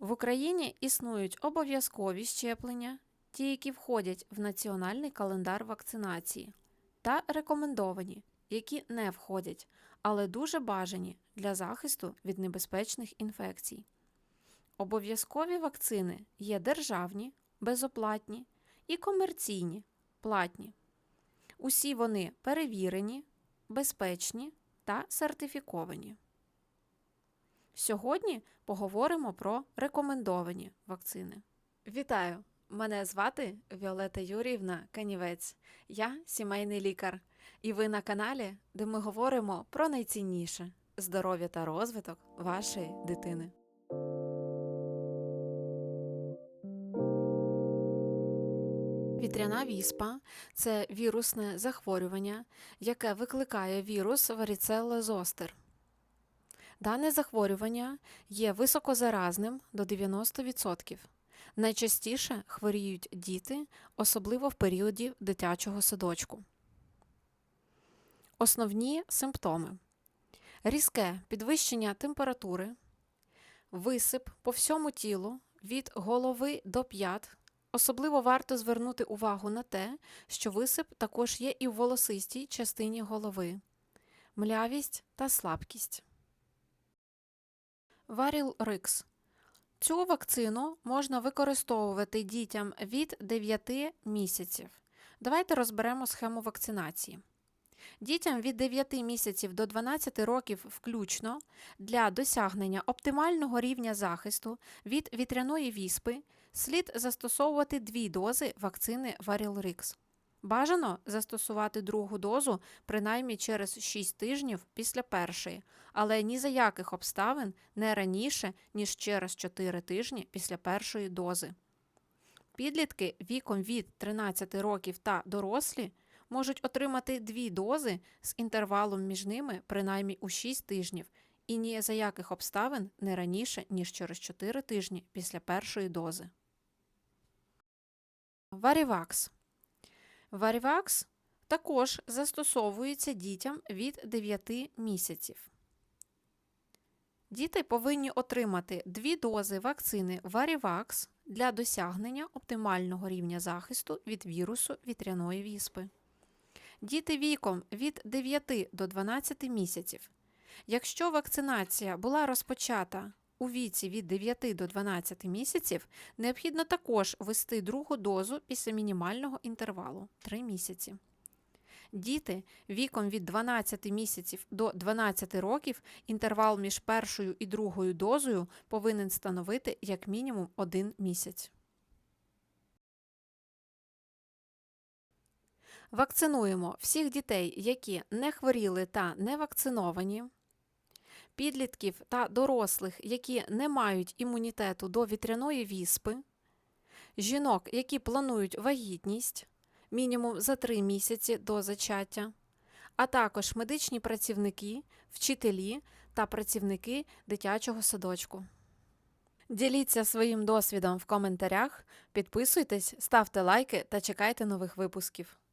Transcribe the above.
В Україні існують обов'язкові щеплення, ті, які входять в національний календар вакцинації, та рекомендовані, які не входять, але дуже бажані для захисту від небезпечних інфекцій. Обов'язкові вакцини є державні, безоплатні і комерційні, платні. Усі вони перевірені, безпечні та сертифіковані. Сьогодні поговоримо про рекомендовані вакцини. Вітаю! Мене звати Віолета Юріївна Канівець. Я сімейний лікар, і ви на каналі, де ми говоримо про найцінніше здоров'я та розвиток вашої дитини. Вітряна віспа це вірусне захворювання, яке викликає вірус варіцелла зостер. Дане захворювання є високозаразним до 90%. Найчастіше хворіють діти, особливо в періоді дитячого садочку. Основні симптоми: різке підвищення температури, висип по всьому тілу від голови до п'ят. Особливо варто звернути увагу на те, що висип також є і в волосистій частині голови, млявість та слабкість. Варіл Рикс. Цю вакцину можна використовувати дітям від 9 місяців. Давайте розберемо схему вакцинації. Дітям від 9 місяців до 12 років включно для досягнення оптимального рівня захисту від вітряної віспи слід застосовувати дві дози вакцини Varilrix. Бажано застосувати другу дозу принаймні через 6 тижнів після першої, але ні за яких обставин не раніше, ніж через 4 тижні після першої дози. Підлітки віком від 13 років та дорослі можуть отримати дві дози з інтервалом між ними принаймні у 6 тижнів і ні за яких обставин не раніше, ніж через 4 тижні після першої дози. Варівакс. Варівакс також застосовується дітям від 9 місяців. Діти повинні отримати дві дози вакцини Варівакс для досягнення оптимального рівня захисту від вірусу вітряної віспи. Діти віком від 9 до 12 місяців. Якщо вакцинація була розпочата у віці від 9 до 12 місяців, необхідно також ввести другу дозу після мінімального інтервалу 3 місяці. Діти віком від 12 місяців до 12 років інтервал між першою і другою дозою повинен становити як мінімум 1 місяць. Вакцинуємо всіх дітей, які не хворіли та не вакциновані, підлітків та дорослих, які не мають імунітету до вітряної віспи, жінок, які планують вагітність мінімум за 3 місяці до зачаття, а також медичні працівники, вчителі та працівники дитячого садочку. Діліться своїм досвідом в коментарях, підписуйтесь, ставте лайки та чекайте нових випусків.